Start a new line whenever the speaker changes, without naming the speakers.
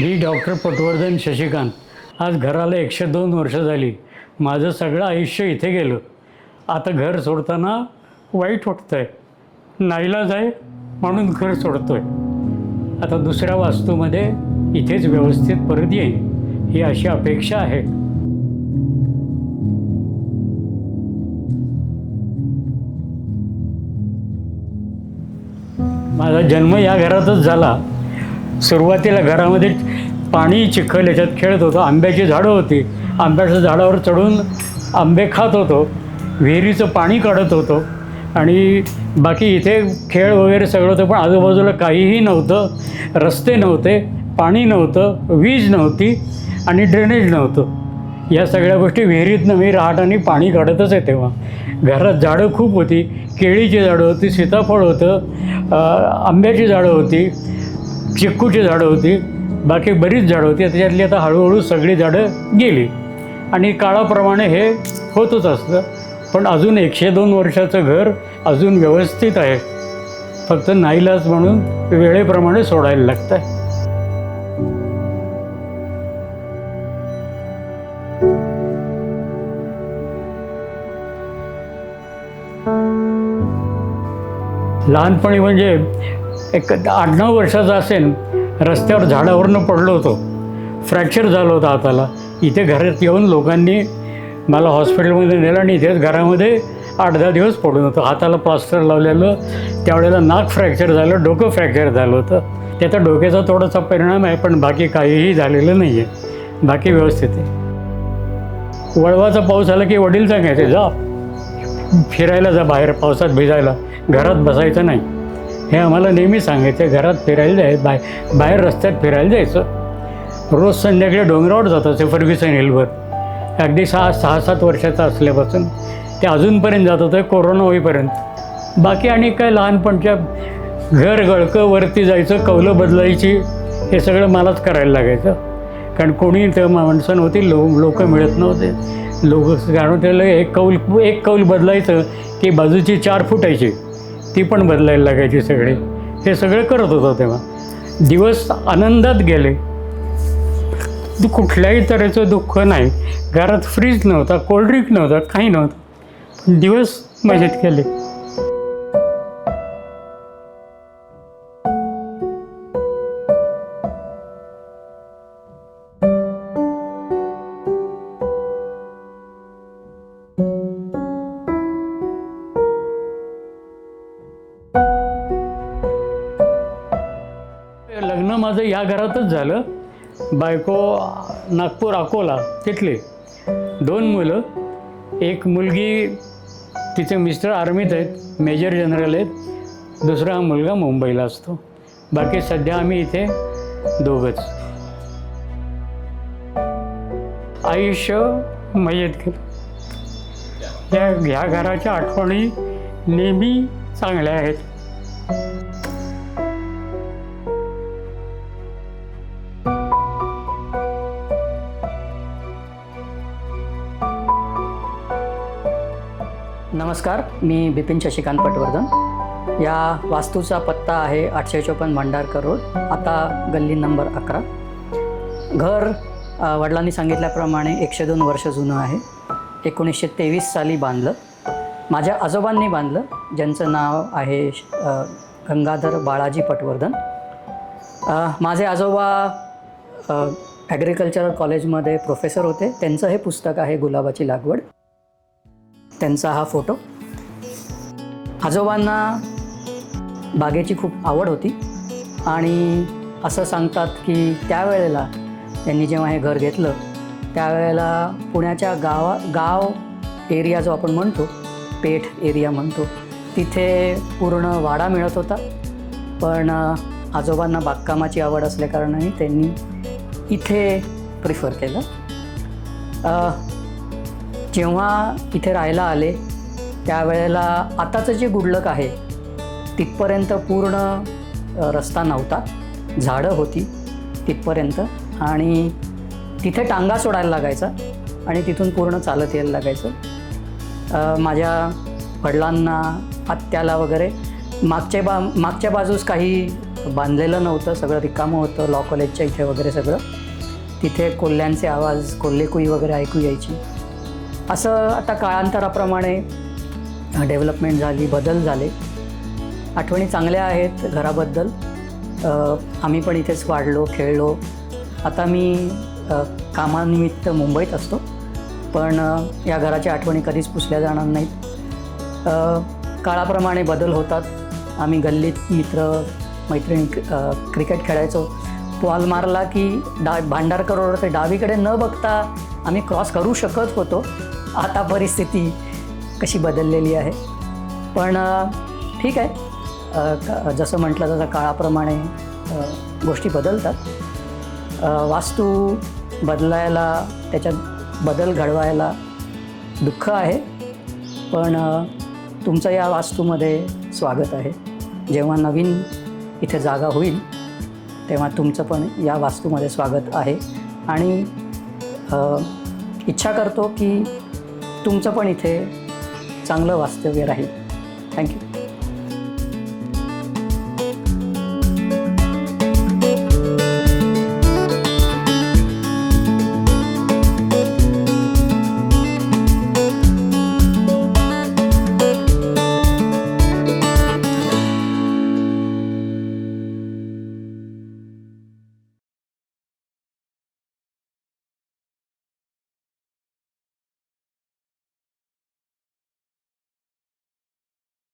मी doctor Patwardhan Shashikant. आज घराला एकशे दोन वर्ष झाली. माझं सगळं आयुष्य इथे गेलं. आता घर सोडताना वाईट वाटतं आहे नाईलाज आहे म्हणून घर सोडतो आहे आता दुसऱ्या वास्तूमध्ये इथेच व्यवस्थित परत येईन ही अशी अपेक्षा आहे. माझा जन्म या घरातच झाला. सुरुवातीला घरामध्ये पाणी चिखल याच्यात खेळत होतो. आंब्याची झाडं होती. आंब्याच्या झाडावर चढून आंबे खात होतो. विहिरीचं पाणी काढत होतो. आणि बाकी इथे खेळ वगैरे सगळं होतं पण आजूबाजूला काहीही नव्हतं. रस्ते नव्हते पाणी नव्हतं वीज नव्हती आणि ड्रेनेज नव्हतं. या सगळ्या गोष्टी विहिरीतनं मी रहाटाने पाणी काढतच आहे तेव्हा. घरात झाडं खूप होती. केळीची झाडं होती सीताफळ होतं आंब्याची झाडं होती. चिक्कूची झाडं होती बाकी बरीच झाडं होती. त्याच्यातली आता हळूहळू सगळी झाडं गेली. आणि काळाप्रमाणे हे होतच असतं. पण अजून एकशे दोन वर्षाचं घर अजून व्यवस्थित आहे. फक्त नाईलाज म्हणून वेळेप्रमाणे सोडायला लागतं आहे लहानपणी म्हणजे एक आठ नऊ वर्षाचा असेल रस्त्यावर झाडावरनं पडलो होतो. फ्रॅक्चर झालं होतं हाताला. इथे घरात येऊन लोकांनी मला हॉस्पिटलमध्ये नेलं आणि इथेच घरामध्ये आठ दहा दिवस पडून होतो. हाताला प्लास्टर लावलेलं त्यावेळेला नाक फ्रॅक्चर झालं डोकं फ्रॅक्चर झालं होतं. त्याचा डोक्याचा थोडासा परिणाम आहे पण बाकी काहीही झालेलं नाही आहे बाकी व्यवस्थित आहे. वळवाचा पाऊस आला की वडील सांगायचे जा फिरायला जा बाहेर पावसात भिजायला. घरात बसायचं नाही. हे आम्हाला नेहमी सांगायचं घरात फिरायला जाय बाय बाहेर रस्त्यात फिरायला जायचं. रोज संध्याकाळी डोंगरावर जात असे फर्ग्युसन हिलवर. अगदी सहा सहा सात वर्षाचा असल्यापासून. ते अजूनपर्यंत जात होतं कोरोना होईपर्यंत. बाकी आणि काय लहानपणच्या घर गळकं वरती जायचं कौलं बदलायची हे सगळं मलाच करायला लागायचं. कारण कोणी तर माणसं नव्हती लो लोक मिळत नव्हते. लोक कारण त्याला एक कौल एक कौल बदलायचं की बाजूची चार फुटायची. ती पण बदलायला लागायची सगळे. हे सगळं करत होतो तेव्हा. दिवस आनंदात गेले. कुठल्याही तऱ्हेचं दुःख नाही. घरात फ्रीज नव्हता कोल्ड्रिंक नव्हता काही नव्हतं. दिवस मजेत गेले. माझं या घरातच झालं. बायको नागपूर अकोला तिथले. दोन मुलं एक मुलगी तिचे मिस्टर आर्मीत आहेत मेजर जनरल आहेत दुसरा मुलगा मुंबईला असतो. बाकी सध्या आम्ही इथे दोघंच. आयुष्य मयत केलं. या ह्या घराच्या आठवणी नेहमी चांगल्या आहेत.
नमस्कार मी बिपिन शशिकांत पटवर्धन. या वास्तूचा पत्ता आहे आठशे चोपन्न भांडारकर रोड आता गल्ली नंबर अकरा. घर वडिलांनी सांगितल्याप्रमाणे एकशे दोन वर्ष जुनं आहे. एकोणीसशे तेवीस साली बांधलं. माझ्या आजोबांनी बांधलं ज्यांचं नाव आहे गंगाधर बाळाजी पटवर्धन. माझे आजोबा ॲग्रिकल्चरल कॉलेजमध्ये प्रोफेसर होते. त्यांचं हे पुस्तक आहे गुलाबाची लागवड. त्यांचा हा फोटो आजोबांना बागेची खूप आवड होती. आणि असं सांगतात की त्यावेळेला त्यांनी जेव्हा हे घर घेतलं त्यावेळेला पुण्याच्या गावा गाव एरिया जो आपण म्हणतो पेठ एरिया म्हणतो तिथे पूर्ण वाडा मिळत होता. पण आजोबांना बागकामाची आवड असल्याकारणाने त्यांनी इथे प्रिफर केलं. जेव्हा इथे राहायला आले त्यावेळेला आताचं जे गुडलक आहे तिथपर्यंत पूर्ण रस्ता नव्हता. झाडं होती तिथपर्यंत आणि तिथे टांगा सोडायला लागायचा आणि तिथून पूर्ण चालत यायला लागायचं. माझ्या वडिलांना आत्याला वगैरे मागच्या बा मागच्या बाजूस काही बांधलेलं नव्हतं सगळं रिकामं होतं लॉ कॉलेजच्या इथे वगैरे सगळं. तिथे कोल्ह्यांचे आवाज कोल्हेकुई वगैरे ऐकू यायची. असं आता काळांतराप्रमाणे डेव्हलपमेंट झाली बदल झाले. आठवणी चांगल्या आहेत घराबद्दल. आम्ही पण इथेच वाढलो खेळलो. आता मी कामानिमित्त मुंबईत असतो. पण या घराच्या आठवणी कधीच पुसल्या जाणार नाहीत. काळाप्रमाणे बदल होतात. आम्ही गल्लीत मित्र मैत्रिणी क्रिकेट खेळायचो. बॉल मारला की डा भांडारकर ओढते डावीकडे न बघता आम्ही क्रॉस करू शकत होतो. आता परिस्थिती कशी बदललेली आहे. पण ठीक आहे. जसं म्हटलं तसं काळाप्रमाणे गोष्टी बदलतात. वास्तू बदलायला त्याच्यात बदल घडवायला दुःख आहे. पण तुमचं या वास्तूमध्ये स्वागत आहे. जेव्हा नवीन इथे जागा होईल तेव्हा तुमचं पण या वास्तूमध्ये स्वागत आहे. आणि इच्छा करतो की तुमचं पण इथे चांगलं वास्तव्य राहील. थँक्यू